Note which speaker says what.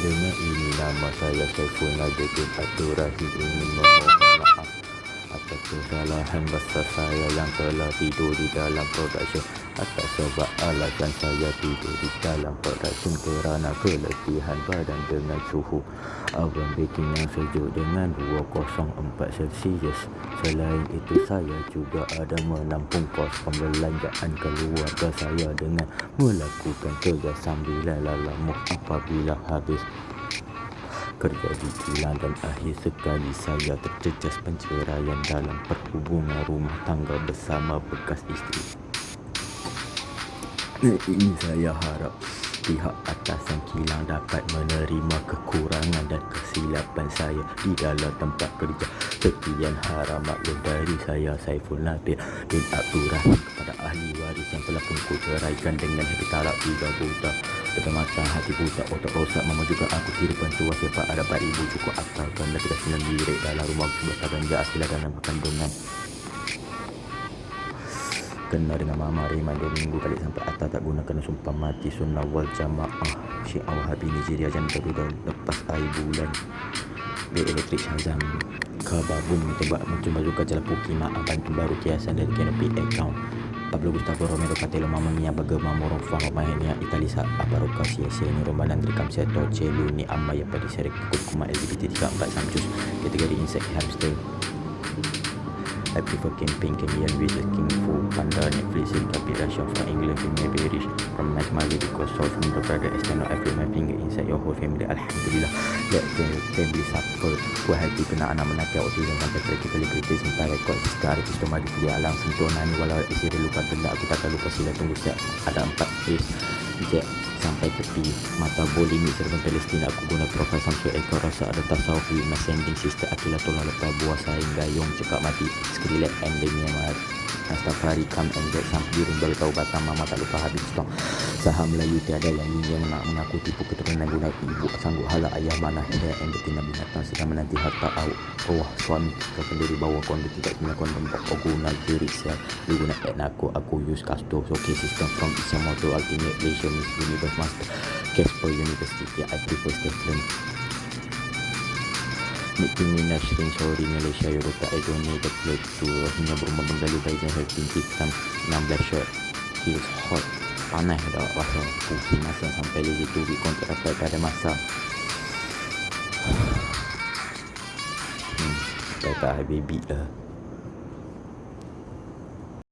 Speaker 1: Dengan ini nama saya Saiful Najdin Abdul Rahim ingin memohon maaf atas kesalahan besar saya yang telah tidur di dalam production. Atas sebab alasan saya tidur di dalam production kerana keletihan badan dengan suhu. Awan baking yang sejuk dengan 204 Celsius. Selain itu saya juga ada menampung kos pembelanjaan keluarga saya dengan melakukan kerja sambilan lalamuh apabila habis kerja di kilang dan akhir sekali saya terjejas penceraian dalam perhubungan rumah tangga bersama bekas isteri. Ini saya harap pihak atasan kilang dapat menerima kekurangan dan kesilapan saya di dalam tempat kerja. Sekian harap maklum dari saya Saiful Nadir bin Abdul Rahim kepada ahli waris yang telah pun ceraikan dengan hati tiga buta. Mata hati buta otak rosak memajukan aku kira bantuan siapa ada pak ibu cukup akal kerana tidak sendiri dalam rumah sebelah ganja asilah dalam kandungan kena dengan Mama Rehman dua minggu balik sampai atas tak gunakan sumpah mati. Sunnah wal jamaah Syiah Wahabi Nigeria jam terduga lepas air bulan. Bil elektrik Syazam Khabar boom tembak muncul bazuka jalan puki maaf bantu baru kiasan dari Canopy account. Pablo Gustavo Romero Catelo Mamma Mia Bagama Morong Fang Mahenia Italisa Aparoka Sia Sia Ni Romanan Trikam Seto Celu Ni Amma Yang Pada Kuma LGBT 34 Samcus Kategori Insect Hamster I prefer camping Kenyan Wizard King Fu Panda Netflix Seri Kapi Russia from England Film Bearish From Night Mali Because Soul from the Brother Extend I feel my finger inside your whole family Alhamdulillah. Let the family suffer Puas hati kena anak menakar Autism sampai critically kritis Minta rekod Sister Arif Sister Madi Kuliah Alam Sentuh Nani Walau isi dia lupa benda Aku takkan lupa sila tunggu siap. Ada empat face Jack sampai tepi mata boli ni serban Palestin aku guna profil Samsul Eko rasa ada tasawuf with my sending sister Akila tolong lepas buah saing gayung cekak mati Skrillek and Demi Astagfari come and get some Biring baru tahu batang mama tak lupa habis stok Saham Melayu tiada yang ingin nak mengaku tipu keturunan guna ibu Sanggup hala ayah mana hidayah yang betina binatang Sedang menanti harta awak Oh suami. Kita kendiri bawa kondo tidak punya kondo Bok guna diri saya Lu guna add aku aku use kasto Okay system from Isamoto Ultimate Malaysia Miss Universe Master Casper University. I prefer Stephen Nicki Minaj Rin Sorry Malaysia Europa Edoni The Plate to Rohingya Burma Bengali Baijan Helping Titan 16 shot Kills hot Panas dah rasa Putih masa sampai lazy tu kontrak dapat pada masa. Hmm Tak tak baby lah